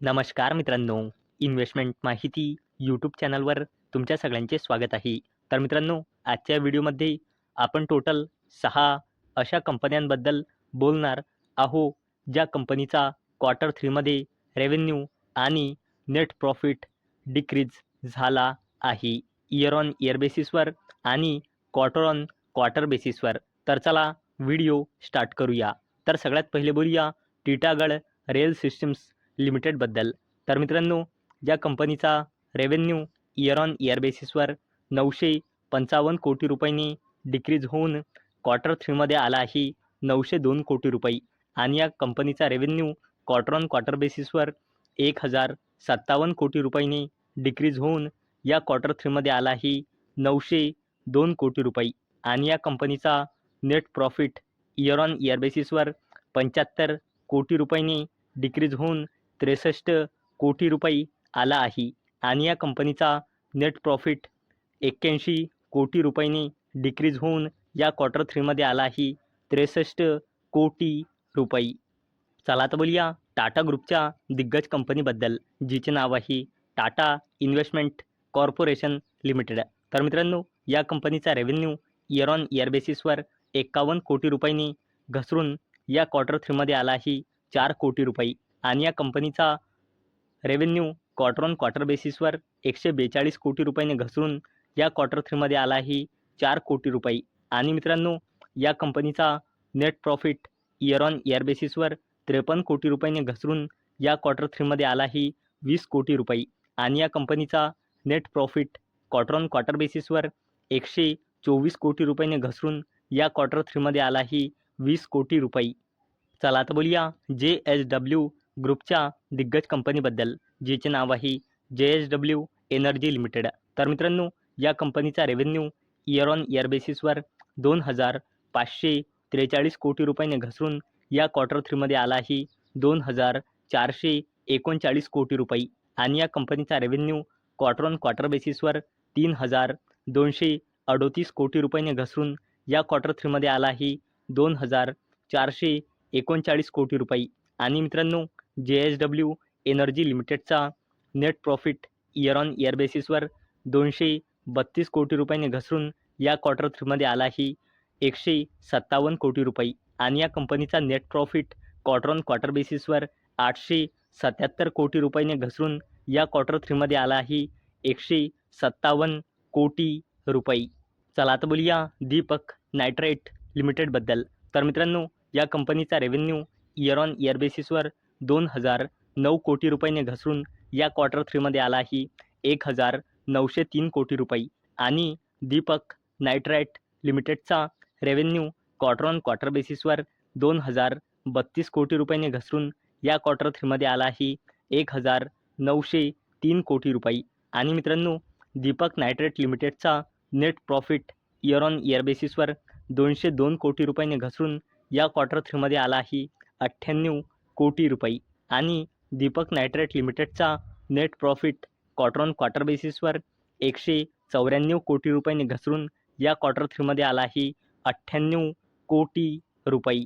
नमस्कार मित्रांनो इन्व्हेस्टमेंट माहिती यूट्यूब चॅनलवर तुमच्या सगळ्यांचे स्वागत आहे. तर मित्रांनो आजच्या व्हिडिओमध्ये आपण टोटल सहा अशा कंपन्यांबद्दल बोलणार आहो ज्या कंपनीचा क्वार्टर थ्रीमध्ये रेव्हेन्यू आणि नेट प्रॉफिट डिक्रीज झाला आहे. इयर ऑन इयर बेसिसवर आणि क्वार्टर ऑन क्वार्टर बेसिसवर तर चला व्हिडिओ स्टार्ट करूया. तर सगळ्यात पहिले बोलूया टिटागड रेल सिस्टम्स लिमिटेडबद्दल. तर मित्रांनो या कंपनीचा रेव्हेन्यू इयर ऑन इयर बेसिसवर नऊशे पंचावन्न कोटी रुपयांनी डिक्रीज होऊन क्वार्टर थ्रीमध्ये आला आहे नऊशे दोन कोटी रुपये. आणि या कंपनीचा रेव्हेन्यू क्वार्टर ऑन क्वार्टर बेसिसवर एक हजार सत्तावन्न कोटी रुपयांनी डिक्रीज होऊन या क्वार्टर थ्रीमध्ये आला आहे नऊशे दोन कोटी रुपये. आणि या कंपनीचा net profit year on year बेसिसवर पंच्याहत्तर कोटी रुपयांनी डिक्रीज होऊन त्रेसष्ट कोटी रुपये आला आहे आणि या कंपनीचा नेट प्रॉफिट एक्क्याऐंशी कोटी रुपयांनी डिक्रीज होऊन या क्वार्टर थ्रीमध्ये आला आहे. त्रेसष्ट कोटी रुपये. चला तर बोलूया टाटा ग्रुपच्या दिग्गज कंपनीबद्दल जिचे नाव आहे टाटा इन्व्हेस्टमेंट कॉर्पोरेशन लिमिटेड. तर मित्रांनो या कंपनीचा रेव्हेन्यू इयर ऑन इयर बेसिसवर एकावन्न कोटी रुपयांनी घसरून या क्वार्टर थ्रीमध्ये आला आहे चार कोटी रुपये. आणि या कंपनीचा रेव्हेन्यू क्वार्टर ऑन क्वार्टर बेसिसवर एकशे बेचाळीस कोटी रुपयाने घसरून या क्वार्टर थ्रीमध्ये आला चार कोटी रुपये. आणि मित्रांनो या कंपनीचा net profit year on year बेसिसवर त्रेपन्न कोटी रुपयाने घसरून या क्वार्टर थ्रीमध्ये आला वीस कोटी रुपये. आणि या कंपनीचा net profit quarter on quarter बेसिसवर एकशे चोवीस कोटी रुपयाने घसरून या क्वार्टर थ्रीमध्ये आला ही वीस कोटी रुपये. चला तर बोलूया. जे एच डब्ल्यू ग्रुपच्या दिग्गज कंपनीबद्दल जिचे नाव आहे जे एच डब्ल्यू एनर्जी लिमिटेड. तर मित्रांनो या कंपनीचा रेव्हेन्यू इयर ऑन इयर बेसिसवर दोन हजार पाचशे त्रेचाळीस कोटी रुपयाने घसरून या क्वार्टर थ्रीमध्ये आला आहे दोन हजार चारशे एकोणचाळीस कोटी रुपये. आणि या कंपनीचा रेव्हेन्यू क्वार्टर ऑन क्वार्टर बेसिसवर तीन हजार दोनशे अडोतीस कोटी रुपयाने घसरून या क्वार्टर थ्रीमध्ये आला आहे दोन हजार चारशे एकोणचाळीस कोटी रुपये. आणि मित्रांनो जे एच डब्ल्यू एनर्जी लिमिटेडचा net profit year on year बेसिसवर दोनशे बत्तीस कोटी रुपयांनी घसरून या क्वार्टर थ्रीमध्ये आला एकशे सत्तावन्न कोटी रुपये. आणि या कंपनीचा net profit quarter on quarter बेसिसवर आठशे सत्याहत्तर कोटी रुपयांनी घसरून या क्वार्टर थ्रीमध्ये आला एकशे सत्तावन्न कोटी रुपये. चला आता बोलूया दीपक नायट्राईट लिमिटेडबद्दल. तर मित्रांनो या कंपनीचा रेव्हेन्यू इयर ऑन इयर बेसिसवर दोन हजार नऊ कोटी रुपयांनी घसरून या क्वार्टर थ्रीमध्ये आला आहे. एक हजार नऊशे तीन कोटी रुपये. आणि दीपक नायट्राईट लिमिटेडचा रेव्हेन्यू क्वार्टर ऑन क्वार्टर बेसिसवर दोन हजार बत्तीस कोटी रुपयांनी घसरून या क्वार्टर थ्रीमध्ये आला आहे. एक हजार नऊशे तीन कोटी रुपये. आणि मित्रांनो Deepak nitrate लिमिटेडचा net profit year on year बेसिसवर दोनशे दोन कोटी रुपयांनी घसरून या क्वार्टर थ्रीमध्ये आला आहे. अठ्ठ्याण्णव कोटी रुपये आणि Deepak nitrate लिमिटेडचा net profit quarter on quarter बेसिसवर एकशे चौऱ्याण्णव कोटी रुपयांनी घसरून या क्वार्टर थ्रीमध्ये आला आहे अठ्ठ्याण्णव कोटी रुपये.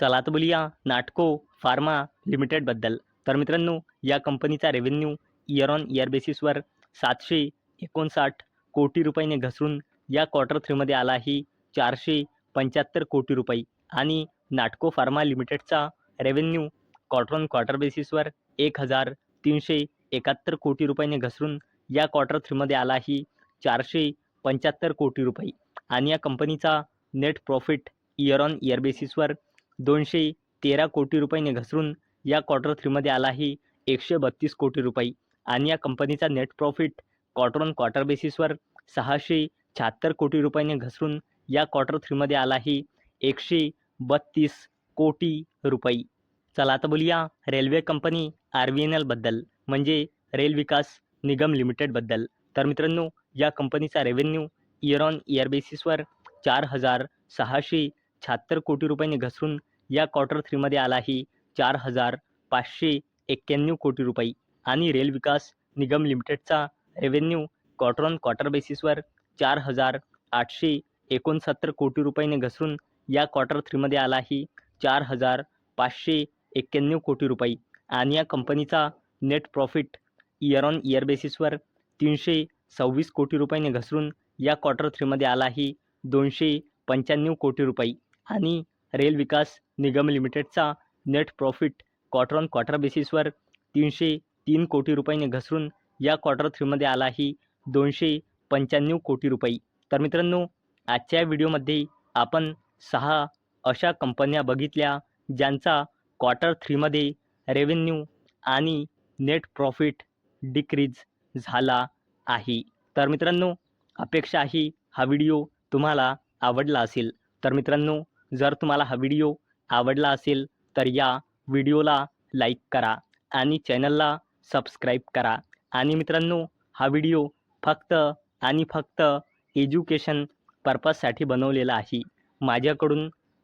चला तर बोलूया नाटको फार्मा लिमिटेडबद्दल. तर मित्रांनो या कंपनीचा रेव्हेन्यू इयर ऑन इयर बेसिसवर सातशे एकोणसाठ कोटी रुपयाने घसरून या क्वार्टर थ्रीमध्ये आला आहे चारशे पंच्याहत्तर कोटी रुपये. आणि नाटको फार्मा लिमिटेडचा रेव्हेन्यू क्वार्टर ऑन क्वार्टर बेसिसवर एक हजार तीनशे एकाहत्तर कोटी रुपयाने घसरून या क्वार्टर थ्रीमध्ये आला आहे चारशे पंच्याहत्तर कोटी रुपये. आणि या कंपनीचा net profit year on year बेसिसवर दोनशे तेरा कोटी रुपयाने घसरून या क्वार्टर थ्रीमध्ये आला आहे एकशे बत्तीस कोटी रुपये. आणि या कंपनीचा net profit quarter on quarter बेसिसवर सहाशे शहात्तर कोटी रुपयाने घसरून या क्वार्टर थ्रीमध्ये आला आहे एकशे बत्तीस कोटी रुपये. चला आता बोलूया railway company R V N एलबद्दल म्हणजे रेल विकास निगम लिमिटेडबद्दल तर मित्रांनो या कंपनीचा रेव्हेन्यू इयर ऑन इयर बेसिसवर चार हजार सहाशे शहात्तर कोटी रुपयांनी घसरून या क्वार्टर थ्रीमध्ये आला आहे चार हजार पाचशे एक्क्याण्णव कोटी रुपये. आणि रेल विकास निगम लिमिटेडचा रेव्हेन्यू क्वार्टर ऑन क्वार्टर बेसिसवर चार हजार आठशे एकोणसत्तर कोटी रुपयांनी घसरून या क्वार्टर थ्रीमध्ये आला आहे चार हजार पाचशे एक्क्याण्णव कोटी रुपये. आणि या कंपनीचा net profit year on year बेसिसवर तीनशे सव्वीस कोटी रुपयाने घसरून या क्वार्टर थ्रीमध्ये आला आहे. दोनशे पंच्याण्णव कोटी रुपये. आणि rail Vikas Nigam लिमिटेडचा net profit quarter on quarter बेसिसवर तीनशे तीन कोटी रुपयाने घसरून या क्वार्टर थ्रीमध्ये आला आहे. दोनशे पंच्याण्णव कोटी रुपये. तर मित्रांनो आजच्या व्हिडिओमध्ये आपण सहा अशा कंपन्या बघितल्या ज्यांचा क्वार्टर थ्रीमध्ये रेव्हेन्यू आणि नेट प्रॉफिट डिक्रीज झाला आहे. तर मित्रांनो अपेक्षा आहे हा व्हिडिओ तुम्हाला आवडला असेल. तर मित्रांनो जर तुम्हाला हा व्हिडिओ आवडला असेल तर या व्हिडिओला लाईक करा आणि चॅनलला सबस्क्राईब करा. आणि मित्रांनो हा व्हिडिओ फक्त आणि फक्त एज्युकेशन पर्पजसाठी बनवलेला आहे. माझ्याकडून